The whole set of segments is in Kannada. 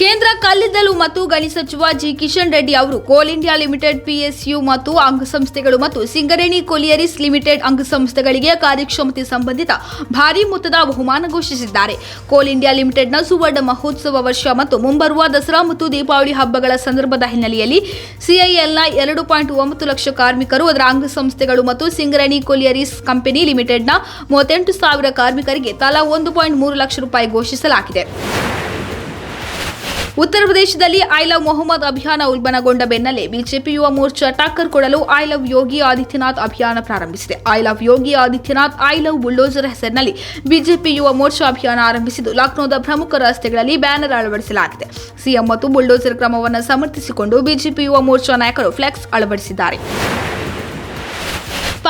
ಕೇಂದ್ರ ಕಲ್ಲಿದ್ದಲು ಮತ್ತು ಗಣಿ ಸಚಿವ ಜಿ ಕಿಶನ್ ರೆಡ್ಡಿ ಅವರು ಕೋಲ್ ಇಂಡಿಯಾ ಲಿಮಿಟೆಡ್, ಪಿಎಸ್ಯು ಮತ್ತು ಅಂಗಸಂಸ್ಥೆಗಳು ಮತ್ತು ಸಿಂಗರೇಣಿ ಕೊಲಿಯರಿಸ್ ಲಿಮಿಟೆಡ್ ಅಂಗಸಂಸ್ಥೆಗಳಿಗೆ ಕಾರ್ಯಕ್ಷಮತೆ ಸಂಬಂಧಿತ ಭಾರೀ ಮೊತ್ತದ ಬಹುಮಾನ ಘೋಷಿಸಿದ್ದಾರೆ. ಕೋಲ್ ಇಂಡಿಯಾ ಲಿಮಿಟೆಡ್ನ ಸುವರ್ಣ ಮಹೋತ್ಸವ ವರ್ಷ ಮತ್ತು ಮುಂಬರುವ ದಸರಾ ಮತ್ತು ದೀಪಾವಳಿ ಹಬ್ಬಗಳ ಸಂದರ್ಭದ ಹಿನ್ನೆಲೆಯಲ್ಲಿ ಸಿಐಎಲ್ನ ಎರಡು ಪಾಯಿಂಟ್ ಒಂಬತ್ತು ಲಕ್ಷ ಕಾರ್ಮಿಕರು, ಅದರ ಅಂಗಸಂಸ್ಥೆಗಳು ಮತ್ತು ಸಿಂಗರಣಿ ಕೊಲಿಯರಿಸ್ ಕಂಪನಿ ಲಿಮಿಟೆಡ್ನ ಮೂವತ್ತೆಂಟು ಸಾವಿರ ಕಾರ್ಮಿಕರಿಗೆ ತಲಾ ಒಂದು ಪಾಯಿಂಟ್ ಮೂರು ಲಕ್ಷ ರೂಪಾಯಿ ಘೋಷಿಸಲಾಗಿದೆ. ಉತ್ತರ ಪ್ರದೇಶದಲ್ಲಿ ಐ ಲವ್ ಮೊಹಮ್ಮದ್ ಅಭಿಯಾನ ಉಲ್ಬಣಗೊಂಡ ಬೆನ್ನಲ್ಲೇ ಬಿಜೆಪಿ ಯುವ ಮೋರ್ಚಾ ಟಕ್ಕರ್ ಕೊಡಲು ಐ ಲವ್ ಯೋಗಿ ಆದಿತ್ಯನಾಥ್ ಅಭಿಯಾನ ಪ್ರಾರಂಭಿಸಿದೆ. I love Yogi Adityanath I love bulldozer ಹೆಸರಿನಲ್ಲಿ ಬಿಜೆಪಿ ಯುವ ಮೋರ್ಚಾ ಅಭಿಯಾನ ಆರಂಭಿಸಿದ್ದು. ಲಕ್ನೋದ ಪ್ರಮುಖ ರಸ್ತೆಗಳಲ್ಲಿ ಬ್ಯಾನರ್ ಅಳವಡಿಸಲಾಗಿದೆ. ಸಿಎಂ ಮತ್ತು ಬುಲ್ಡೋಸರ್ ಕ್ರಮವನ್ನು ಸಮರ್ಥಿಸಿಕೊಂಡು ಬಿಜೆಪಿ ಯುವ ಮೋರ್ಚಾ ನಾಯಕರು ಫ್ಲೆಕ್ಸ್ ಅಳವಡಿಸಿದ್ದಾರೆ.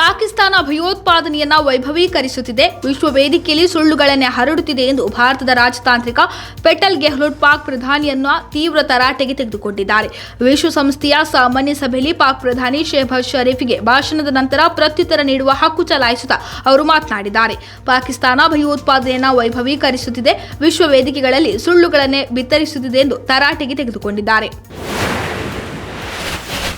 ಪಾಕಿಸ್ತಾನ ಭಯೋತ್ಪಾದನೆಯನ್ನ ವೈಭವೀಕರಿಸುತ್ತಿದೆ. ವಿಶ್ವ ವೇದಿಕೆಯಲ್ಲಿ ಸುಳ್ಳುಗಳನ್ನೇ ಹರಡುತ್ತಿದೆ ಎಂದು ಭಾರತದ ರಾಜತಾಂತ್ರಿಕ ಪೆಟಲ್ ಗೆಹ್ಲೋಟ್ ಪಾಕ್ ಪ್ರಧಾನಿಯನ್ನ ತೀವ್ರ ತರಾಟೆಗೆ ತೆಗೆದುಕೊಂಡಿದ್ದಾರೆ. ವಿಶ್ವಸಂಸ್ಥೆಯ ಸಾಮಾನ್ಯ ಸಭೆಯಲ್ಲಿ ಪಾಕ್ ಪ್ರಧಾನಿ ಶೆಹಬಾಜ್ ಶರೀಫ್ಗೆ ಭಾಷಣದ ನಂತರ ಪ್ರತ್ಯುತ್ತರ ನೀಡುವ ಹಕ್ಕು ಚಲಾಯಿಸುತ್ತಾ ಅವರು ಮಾತನಾಡಿದ್ದಾರೆ. ಪಾಕಿಸ್ತಾನ ಭಯೋತ್ಪಾದನೆಯನ್ನ ವೈಭವೀಕರಿಸುತ್ತಿದೆ. ವಿಶ್ವ ವೇದಿಕೆಗಳಲ್ಲಿ ಸುಳ್ಳುಗಳನ್ನೇ ಬಿತ್ತರಿಸುತ್ತಿದೆ ಎಂದು ತರಾಟೆಗೆ ತೆಗೆದುಕೊಂಡಿದ್ದಾರೆ.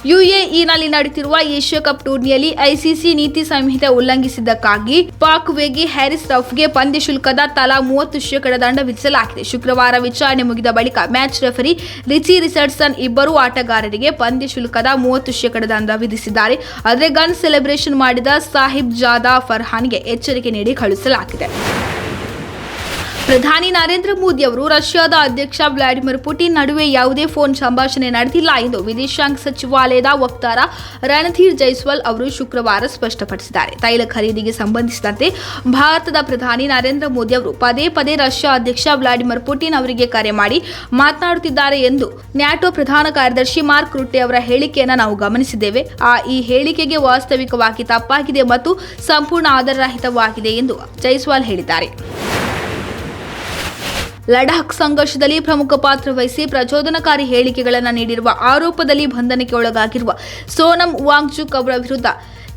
ಯುಎಇನಲ್ಲಿ ನಡೆಯುತ್ತಿರುವ ಏಷ್ಯಾ ಕಪ್ ಟೂರ್ನಿಯಲ್ಲಿ ಐಸಿಸಿ ನೀತಿ ಸಂಹಿತೆ ಉಲ್ಲಂಘಿಸಿದ್ದಕ್ಕಾಗಿ ಪಾಕ್ ವೇಗಿ ಹ್ಯಾರಿಸ್ ರಫ್ಗೆ ಪಂದ್ಯ ಶುಲ್ಕದ ತಲಾ ಮೂವತ್ತು ಶೇಕಡ ದಂಡ ವಿಧಿಸಲಾಗಿದೆ. ಶುಕ್ರವಾರ ವಿಚಾರಣೆ ಮುಗಿದ ಬಳಿಕ ಮ್ಯಾಚ್ ರೆಫರಿ ರಿಚಿ ರಿಚರ್ಡ್ಸನ್ ಇಬ್ಬರು ಆಟಗಾರರಿಗೆ ಪಂದ್ಯ ಶುಲ್ಕದ ಮೂವತ್ತು ಶೇಕಡ ದಂಡ ವಿಧಿಸಿದ್ದಾರೆ. ಆದರೆ ಗನ್ ಸೆಲೆಬ್ರೇಷನ್ ಮಾಡಿದ ಸಾಹಿಬ್ ಜಾದಾ ಫರ್ಹಾನ್ಗೆ ಎಚ್ಚರಿಕೆ ನೀಡಿ ಕಳುಹಿಸಲಾಗಿದೆ. ಪ್ರಧಾನಿ ನರೇಂದ್ರ ಮೋದಿ ಅವರು ರಷ್ಯಾದ ಅಧ್ಯಕ್ಷ ವ್ಲಾಡಿಮಿರ್ ಪುಟಿನ್ ನಡುವೆ ಯಾವುದೇ ಫೋನ್ ಸಂಭಾಷಣೆ ನಡೆದಿಲ್ಲ ಎಂದು ವಿದೇಶಾಂಗ ಸಚಿವಾಲಯದ ವಕ್ತಾರ ರಣಧೀರ್ ಜೈಸ್ವಾಲ್ ಅವರು ಶುಕ್ರವಾರ ಸ್ಪಷ್ಟಪಡಿಸಿದ್ದಾರೆ. ತೈಲ ಖರೀದಿಗೆ ಸಂಬಂಧಿಸಿದಂತೆ ಭಾರತದ ಪ್ರಧಾನಿ ನರೇಂದ್ರ ಮೋದಿ ಅವರು ಪದೇ ಪದೇ ರಷ್ಯಾ ಅಧ್ಯಕ್ಷ ವ್ಲಾಡಿಮಿರ್ ಪುಟಿನ್ ಅವರಿಗೆ ಕರೆ ಮಾಡಿ ಮಾತನಾಡುತ್ತಿದ್ದಾರೆ ಎಂದು ನ್ಯಾಟೋ ಪ್ರಧಾನ ಕಾರ್ಯದರ್ಶಿ ಮಾರ್ಕ್ ರುಟ್ಟೆ ಅವರ ಹೇಳಿಕೆಯನ್ನು ನಾವು ಗಮನಿಸಿದ್ದೇವೆ. ಆ ಈ ಹೇಳಿಕೆಗೆ ವಾಸ್ತವಿಕವಾಗಿ ತಪ್ಪಾಗಿದೆ ಮತ್ತು ಸಂಪೂರ್ಣ ಆಧಾರರಹಿತವಾಗಿದೆ ಎಂದು ಜೈಸ್ವಾಲ್ ಹೇಳಿದ್ದಾರೆ. ಲಡಾಖ್ ಸಂಘರ್ಷದಲ್ಲಿ ಪ್ರಮುಖ ಪಾತ್ರ ವಹಿಸಿ ಪ್ರಚೋದನಕಾರಿ ಹೇಳಿಕೆಗಳನ್ನು ನೀಡಿರುವ ಆರೋಪದಲ್ಲಿ ಬಂಧನಕ್ಕೆ ಒಳಗಾಗಿರುವ ಸೋನಂ ವಾಂಗ್ಚುಕ್ ಅವರ ವಿರುದ್ಧ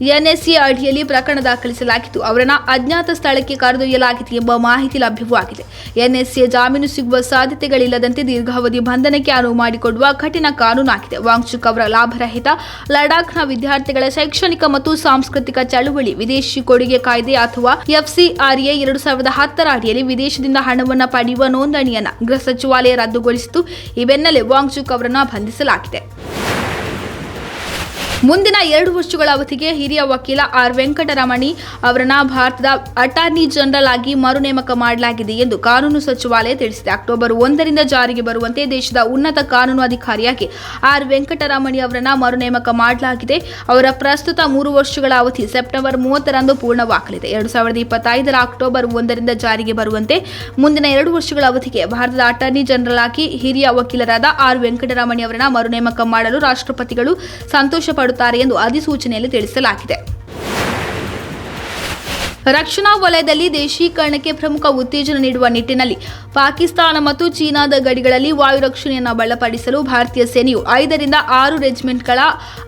ಎನ್ಎಸ್ಸಿ ಅಡಿಯಲ್ಲಿ ಪ್ರಕರಣ ದಾಖಲಿಸಲಾಗಿದ್ದು, ಅವರನ್ನು ಅಜ್ಞಾತ ಸ್ಥಳಕ್ಕೆ ಕರೆದೊಯ್ಯಲಾಗಿದೆ ಎಂಬ ಮಾಹಿತಿ ಲಭ್ಯವಾಗಿದೆ. ಎನ್ಎಸ್ಸಿಯ ಜಾಮೀನು ಸಿಗುವ ಸಾಧ್ಯತೆಗಳಿಲ್ಲದಂತೆ ದೀರ್ಘಾವಧಿ ಬಂಧನಕ್ಕೆ ಅನುವು ಮಾಡಿಕೊಡುವ ಕಠಿಣ ಕಾನೂನಾಗಿದೆ. ವಾಂಗ್ಚುಕ್ ಅವರ ಲಾಭರಹಿತ ಲಡಾಖ್ನ ವಿದ್ಯಾರ್ಥಿಗಳ ಶೈಕ್ಷಣಿಕ ಮತ್ತು ಸಾಂಸ್ಕೃತಿಕ ಚಳುವಳಿ, ವಿದೇಶಿ ಕೊಡುಗೆ ಕಾಯ್ದೆ ಅಥವಾ ಎಫ್ಸಿಆರ್ಎ ಎರಡು ಸಾವಿರದ ಹತ್ತರ ಅಡಿಯಲ್ಲಿ ವಿದೇಶದಿಂದ ಹಣವನ್ನು ಪಡೆಯುವ ನೋಂದಣಿಯನ್ನು ಗೃಹ ಸಚಿವಾಲಯ ರದ್ದುಗೊಳಿಸಿತು ಈ ಬೆನ್ನಲ್ಲೇ ವಾಂಗ್ಚುಕ್ ಅವರನ್ನು ಬಂಧಿಸಲಾಗಿದೆ. ಮುಂದಿನ ಎರಡು ವರ್ಷಗಳ ಅವಧಿಗೆ ಹಿರಿಯ ವಕೀಲ ಆರ್ ವೆಂಕಟರಮಣಿ ಅವರನ್ನ ಭಾರತದ ಅಟಾರ್ನಿ ಜನರಲ್ ಆಗಿ ಮರುನೇಮಕ ಮಾಡಲಾಗಿದೆ ಎಂದು ಕಾನೂನು ಸಚಿವಾಲಯ ತಿಳಿಸಿದೆ. ಅಕ್ಟೋಬರ್ ಒಂದರಿಂದ ಜಾರಿಗೆ ಬರುವಂತೆ ದೇಶದ ಉನ್ನತ ಕಾನೂನು ಅಧಿಕಾರಿಯಾಗಿ ಆರ್ ವೆಂಕಟರಮಣಿ ಅವರನ್ನ ಮರುನೇಮಕ ಮಾಡಲಾಗಿದೆ. ಅವರ ಪ್ರಸ್ತುತ ಮೂರು ವರ್ಷಗಳ ಅವಧಿ ಸೆಪ್ಟೆಂಬರ್ ಮೂವತ್ತರಂದು ಪೂರ್ಣವಾಗಲಿದೆ. ಎರಡು ಸಾವಿರದ ಇಪ್ಪತ್ತೈದರ ಅಕ್ಟೋಬರ್ ಒಂದರಿಂದ ಜಾರಿಗೆ ಬರುವಂತೆ ಮುಂದಿನ ಎರಡು ವರ್ಷಗಳ ಅವಧಿಗೆ ಭಾರತದ ಅಟಾರ್ನಿ ಜನರಲ್ ಆಗಿ ಹಿರಿಯ ವಕೀಲರಾದ ಆರ್ ವೆಂಕಟರಮಣಿ ಅವರನ್ನ ಮರುನೇಮಕ ಮಾಡಲು ರಾಷ್ಟ್ರಪತಿಗಳು ಸಂತೋಷ ಪಡುತ್ತಾರೆ. ಎಂದು ಅಧಿಸೂಚನೆಯಲ್ಲಿ ತಿಳಿಸಲಾಗಿದೆ. ರಕ್ಷಣಾ ವಲಯದಲ್ಲಿ ದೇಶೀಕರಣಕ್ಕೆ ಪ್ರಮುಖ ಉತ್ತೇಜನ ನೀಡುವ ನಿಟ್ಟಿನಲ್ಲಿ ಪಾಕಿಸ್ತಾನ ಮತ್ತು ಚೀನಾದ ಗಡಿಗಳಲ್ಲಿ ವಾಯು ರಕ್ಷಣೆಯನ್ನು ಬಲಪಡಿಸಲು ಭಾರತೀಯ ಸೇನೆಯು ಐದರಿಂದ ಆರು ರೆಜಿಮೆಂಟ್ಗಳ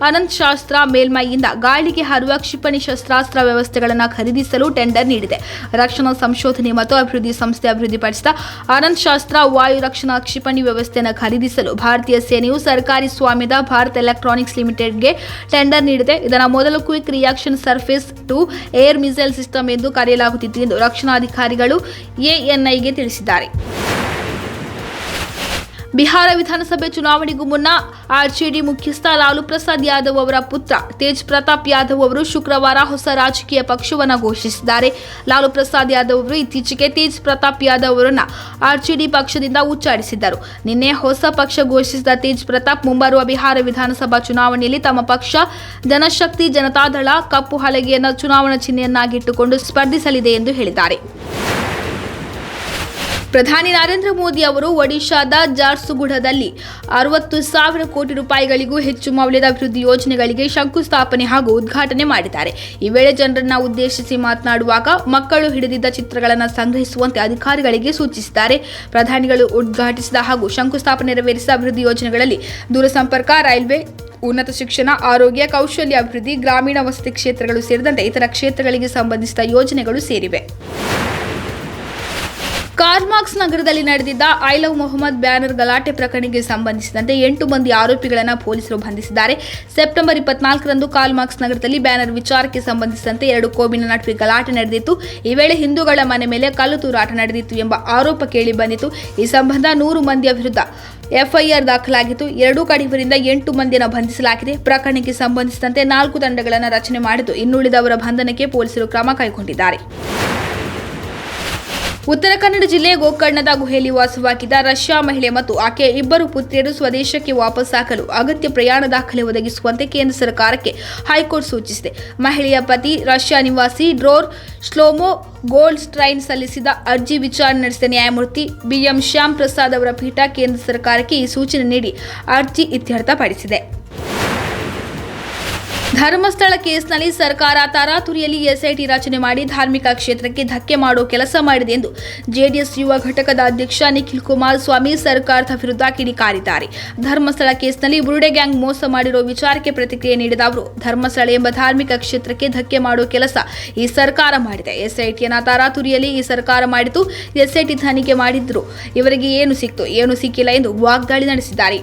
ಅನಂತ್ ಶಾಸ್ತ್ರ ಮೇಲ್ಮೈಯಿಂದ ಗಾಳಿಗೆ ಹಾರುವ ಕ್ಷಿಪಣಿ ಶಸ್ತ್ರಾಸ್ತ್ರ ವ್ಯವಸ್ಥೆಗಳನ್ನು ಖರೀದಿಸಲು ಟೆಂಡರ್ ನೀಡಿದೆ. ರಕ್ಷಣಾ ಸಂಶೋಧನೆ ಮತ್ತು ಅಭಿವೃದ್ಧಿ ಸಂಸ್ಥೆ ಅಭಿವೃದ್ಧಿಪಡಿಸಿದ ಅನಂತ್ ಶಾಸ್ತ್ರ ವಾಯು ರಕ್ಷಣಾ ಕ್ಷಿಪಣಿ ವ್ಯವಸ್ಥೆಯನ್ನು ಖರೀದಿಸಲು ಭಾರತೀಯ ಸೇನೆಯು ಸರ್ಕಾರಿ ಸ್ವಾಮ್ಯದ ಭಾರತ್ ಎಲೆಕ್ಟ್ರಾನಿಕ್ಸ್ ಲಿಮಿಟೆಡ್ಗೆ ಟೆಂಡರ್ ನೀಡಿದೆ. ಇದರ ಮೊದಲು quick reaction surface to air missile system ಎಂದು ಕರೆಯಲಾಗುತ್ತಿತ್ತು ಎಂದು ರಕ್ಷಣಾಧಿಕಾರಿಗಳು ಎಎನ್ಐಗೆ ತಿಳಿಸಿದ್ದಾರೆ. ಬಿಹಾರ ವಿಧಾನಸಭೆ ಚುನಾವಣೆಗೂ ಮುನ್ನ ಆರ್ಜೆಡಿ ಮುಖ್ಯಸ್ಥ ಲಾಲು ಪ್ರಸಾದ್ ಯಾದವ್ ಅವರ ಪುತ್ರ ತೇಜ್ ಪ್ರತಾಪ್ ಯಾದವ್ ಅವರು ಶುಕ್ರವಾರ ಹೊಸ ರಾಜಕೀಯ ಪಕ್ಷವನ್ನು ಘೋಷಿಸಿದ್ದಾರೆ. ಲಾಲು ಪ್ರಸಾದ್ ಯಾದವ್ ಅವರು ಇತ್ತೀಚೆಗೆ ತೇಜ್ ಪ್ರತಾಪ್ ಯಾದವ್ ಅವರನ್ನು ಆರ್ಜೆಡಿ ಪಕ್ಷದಿಂದ ಉಚ್ಚಾಟಿಸಿದ್ದರು. ನಿನ್ನೆ ಹೊಸ ಪಕ್ಷ ಘೋಷಿಸಿದ ತೇಜ್ ಪ್ರತಾಪ್ ಮುಂಬರುವ ಬಿಹಾರ ವಿಧಾನಸಭಾ ಚುನಾವಣೆಯಲ್ಲಿ ತಮ್ಮ ಪಕ್ಷ ಜನಶಕ್ತಿ ಜನತಾದಳ ಕಪ್ಪು ಹಲಗೆಯನ್ನು ಚುನಾವಣಾ ಚಿಹ್ನೆಯನ್ನಾಗಿಟ್ಟುಕೊಂಡು ಸ್ಪರ್ಧಿಸಲಿದೆ ಎಂದು ಹೇಳಿದ್ದಾರೆ. ಪ್ರಧಾನಿ ನರೇಂದ್ರ ಮೋದಿ ಅವರು ಒಡಿಶಾದ ಜಾರ್ಸುಗುಡದಲ್ಲಿ ಅರವತ್ತು ಸಾವಿರ ಕೋಟಿ ರೂಪಾಯಿಗಳಿಗೂ ಹೆಚ್ಚು ಮೌಲ್ಯದ ಅಭಿವೃದ್ಧಿ ಯೋಜನೆಗಳಿಗೆ ಶಂಕುಸ್ಥಾಪನೆ ಹಾಗೂ ಉದ್ಘಾಟನೆ ಮಾಡಿದ್ದಾರೆ. ಈ ವೇಳೆ ಜನರನ್ನ ಉದ್ದೇಶಿಸಿ ಮಾತನಾಡುವಾಗ ಮಕ್ಕಳು ಹಿಡಿದಿದ್ದ ಚಿತ್ರಗಳನ್ನು ಸಂಗ್ರಹಿಸುವಂತೆ ಅಧಿಕಾರಿಗಳಿಗೆ ಸೂಚಿಸಿದ್ದಾರೆ. ಪ್ರಧಾನಿಗಳು ಉದ್ಘಾಟಿಸಿದ ಹಾಗೂ ಶಂಕುಸ್ಥಾಪನೆ ನೆರವೇರಿಸಿದ ಅಭಿವೃದ್ಧಿ ಯೋಜನೆಗಳಲ್ಲಿ ದೂರಸಂಪರ್ಕ, ರೈಲ್ವೆ, ಉನ್ನತ ಶಿಕ್ಷಣ, ಆರೋಗ್ಯ, ಕೌಶಲ್ಯ ಅಭಿವೃದ್ಧಿ ಗ್ರಾಮೀಣ ವಸತಿ ಕ್ಷೇತ್ರಗಳು ಸೇರಿದಂತೆ ಇತರ ಕ್ಷೇತ್ರಗಳಿಗೆ ಸಂಬಂಧಿಸಿದ ಯೋಜನೆಗಳು ಸೇರಿವೆ. ಕಾರ್ಮಾಕ್ಸ್ ನಗರದಲ್ಲಿ ನಡೆದಿದ್ದ ಐ ಲವ್ ಮೊಹಮ್ಮದ್ ಬ್ಯಾನರ್ ಗಲಾಟೆ ಪ್ರಕರಣಕ್ಕೆ ಸಂಬಂಧಿಸಿದಂತೆ ಎಂಟು ಮಂದಿ ಆರೋಪಿಗಳನ್ನು ಪೊಲೀಸರು ಬಂಧಿಸಿದ್ದಾರೆ. ಸೆಪ್ಟೆಂಬರ್ ಇಪ್ಪತ್ನಾಲ್ಕರಂದು ಕಾರ್ಮಾಕ್ಸ್ ನಗರದಲ್ಲಿ ಬ್ಯಾನರ್ ವಿಚಾರಕ್ಕೆ ಸಂಬಂಧಿಸಿದಂತೆ ಎರಡು ಕೋಬಿನ ನಡುವೆ ಗಲಾಟೆ ನಡೆದಿತ್ತು. ಈ ವೇಳೆ ಹಿಂದೂಗಳ ಮನೆ ಮೇಲೆ ಕಲ್ಲು ತೂರಾಟ ನಡೆದಿತ್ತು ಎಂಬ ಆರೋಪ ಕೇಳಿ ಬಂದಿತ್ತು. ಈ ಸಂಬಂಧ ನೂರು ಮಂದಿಯ ವಿರುದ್ಧ ಎಫ್ಐಆರ್ ದಾಖಲಾಗಿತ್ತು. ಎರಡೂ ಕಡೆಯವರಿಂದ ಎಂಟು ಮಂದಿಯನ್ನು ಬಂಧಿಸಲಾಗಿದೆ. ಪ್ರಕರಣಕ್ಕೆ ಸಂಬಂಧಿಸಿದಂತೆ ನಾಲ್ಕು ತಂಡಗಳನ್ನು ರಚನೆ ಮಾಡಿದ್ದು, ಇನ್ನುಳಿದವರ ಬಂಧನಕ್ಕೆ ಪೊಲೀಸರು ಕ್ರಮ ಕೈಗೊಂಡಿದ್ದಾರೆ. ಉತ್ತರ ಕನ್ನಡ ಜಿಲ್ಲೆ ಗೋಕರ್ಣದ ಗುಹೆಯಲ್ಲಿ ವಾಸವಾಗಿದ್ದ ರಷ್ಯಾ ಮಹಿಳೆ ಮತ್ತು ಆಕೆಯ ಇಬ್ಬರು ಪುತ್ರಿಯರು ಸ್ವದೇಶಕ್ಕೆ ವಾಪಸ್ಸಾಗಲು ಅಗತ್ಯ ಪ್ರಯಾಣ ದಾಖಲೆ ಒದಗಿಸುವಂತೆ ಕೇಂದ್ರ ಸರ್ಕಾರಕ್ಕೆ ಹೈಕೋರ್ಟ್ ಸೂಚಿಸಿದೆ. ಮಹಿಳೆಯ ಪತಿ, ರಷ್ಯಾ ನಿವಾಸಿ ಡ್ರೋರ್ ಶ್ಲೋಮೊ ಗೋಲ್ಡ್ ಸ್ಟ್ರೈನ್ ಸಲ್ಲಿಸಿದ ಅರ್ಜಿ ವಿಚಾರಣೆ ನಡೆಸಿದ ನ್ಯಾಯಮೂರ್ತಿ ಬಿಎಂ ಶ್ಯಾಮ್ ಪ್ರಸಾದ್ ಅವರ ಪೀಠ ಕೇಂದ್ರ ಸರ್ಕಾರಕ್ಕೆ ಈ ಸೂಚನೆ ನೀಡಿ ಅರ್ಜಿ ಇತ್ಯರ್ಥಪಡಿಸಿದೆ. ಧರ್ಮಸ್ಥಳ ಕೇಸ್ನಲ್ಲಿ ಸರ್ಕಾರ ತರಾತುರಿಯಲ್ಲಿ ಎಸ್ಐಟಿ ರಚನೆ ಮಾಡಿ ಧಾರ್ಮಿಕ ಕ್ಷೇತ್ರಕ್ಕೆ ಧಕ್ಕೆ ಮಾಡೋ ಕೆಲಸ ಮಾಡಿದೆ ಎಂದು ಜೆಡಿಎಸ್ ಯುವ ಘಟಕದ ಅಧ್ಯಕ್ಷ ನಿಖಿಲ್ ಕುಮಾರಸ್ವಾಮಿ ಸರ್ಕಾರದ ವಿರುದ್ಧ ಕಿಡಿಕಾರಿದ್ದಾರೆ. ಧರ್ಮಸ್ಥಳ ಕೇಸ್ನಲ್ಲಿ ಬುರುಡೆ ಗ್ಯಾಂಗ್ ಮೋಸ ಮಾಡಿರುವ ವಿಚಾರಕ್ಕೆ ಪ್ರತಿಕ್ರಿಯೆ ನೀಡಿದ ಅವರು, ಧರ್ಮಸ್ಥಳ ಎಂಬ ಧಾರ್ಮಿಕ ಕ್ಷೇತ್ರಕ್ಕೆ ಧಕ್ಕೆ ಮಾಡೋ ಕೆಲಸ ಈ ಸರ್ಕಾರ ಮಾಡಿದೆ. ಎಸ್ಐಟಿಯನ್ನು ತರಾತುರಿಯಲ್ಲಿ ಈ ಸರ್ಕಾರ ಮಾಡಿತು, ಎಸ್ಐಟಿ ತನಿಖೆ ಮಾಡಿದ್ರು. ಇವರಿಗೆ ಏನು ಸಿಕ್ತು, ಏನು ಸಿಕ್ಕಿಲ್ಲ ಎಂದು ವಾಗ್ದಾಳಿ ನಡೆಸಿದ್ದಾರೆ.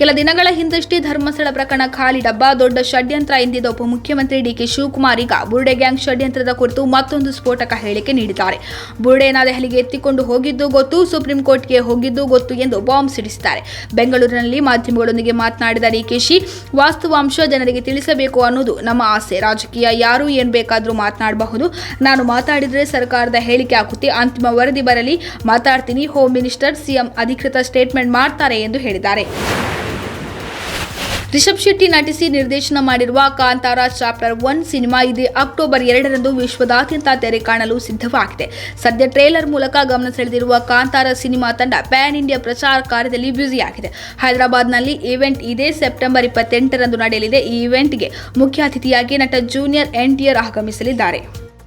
ಕೆಲ ದಿನಗಳ ಹಿಂದಷ್ಟೇ ಧರ್ಮಸ್ಥಳ ಪ್ರಕರಣ ಖಾಲಿ ಡಬ್ಬ, ದೊಡ್ಡ ಷಡ್ಯಂತ್ರ ಎಂದಿದ್ದ ಉಪಮುಖ್ಯಮಂತ್ರಿ ಡಿಕೆ ಶಿವಕುಮಾರ್ ಈಗ ಬುರ್ಡೆ ಗ್ಯಾಂಗ್ ಷಡ್ಯಂತ್ರದ ಕುರಿತು ಮತ್ತೊಂದು ಸ್ಫೋಟಕ ಹೇಳಿಕೆ ನೀಡಿದ್ದಾರೆ. ಬುರ್ಡೆನ ದೆಹಲಿಗೆ ಎತ್ತಿಕೊಂಡು ಹೋಗಿದ್ದು ಗೊತ್ತು, ಸುಪ್ರೀಂ ಕೋರ್ಟ್ಗೆ ಹೋಗಿದ್ದು ಗೊತ್ತು ಎಂದು ಬಾಂಬ್ ಸಿಡಿಸಿದ್ದಾರೆ. ಬೆಂಗಳೂರಿನಲ್ಲಿ ಮಾಧ್ಯಮಗಳೊಂದಿಗೆ ಮಾತನಾಡಿದ ಡಿಕೆಶಿ ವಾಸ್ತವಾಂಶ ಜನರಿಗೆ ತಿಳಿಸಬೇಕು ಅನ್ನೋದು ನಮ್ಮ ಆಸೆ. ರಾಜಕೀಯ ಯಾರು ಏನ್ ಬೇಕಾದರೂ ಮಾತನಾಡಬಹುದು. ನಾನು ಮಾತಾಡಿದರೆ ಸರ್ಕಾರದ ಹೇಳಿಕೆ ಆಗುತ್ತೆ ಅಂತಿಮ ವರದಿ ಬರಲಿ. ಮಾತಾಡ್ತೀನಿ ಹೋಮ್ ಮಿನಿಸ್ಟರ್ ಸಿಎಂ ಅಧಿಕೃತ ಸ್ಟೇಟ್ಮೆಂಟ್ ಮಾಡ್ತಾರೆ ಎಂದು ಹೇಳಿದ್ದಾರೆ. ರಿಷಬ್ ಶೆಟ್ಟಿ ನಟಿಸಿ ನಿರ್ದೇಶನ ಮಾಡಿರುವ ಕಾಂತಾರ ಚಾಪ್ಟರ್ ಒನ್ ಸಿನಿಮಾ ಇದೇ ಅಕ್ಟೋಬರ್ ಎರಡರಂದು ವಿಶ್ವದಾದ್ಯಂತ ತೆರೆ ಕಾಣಲು ಸಿದ್ಧವಾಗಿದೆ. ಸದ್ಯ ಟ್ರೇಲರ್ ಮೂಲಕ ಗಮನ ಸೆಳೆದಿರುವ ಕಾಂತಾರ ಸಿನಿಮಾ ತಂಡ ಪ್ಯಾನ್ ಇಂಡಿಯಾ ಪ್ರಚಾರ ಕಾರ್ಯದಲ್ಲಿ ಬ್ಯುಸಿಯಾಗಿದೆ. ಹೈದರಾಬಾದ್ನಲ್ಲಿ ಈವೆಂಟ್ ಇದೇ ಸೆಪ್ಟೆಂಬರ್ ಇಪ್ಪತ್ತೆಂಟರಂದು ನಡೆಯಲಿದೆ. ಈ ಈವೆಂಟ್ಗೆ ಮುಖ್ಯ ಅತಿಥಿಯಾಗಿ ನಟ ಜೂನಿಯರ್ ಎನ್ಟಿಆರ್ ಆಗಮಿಸಲಿದ್ದಾರೆ.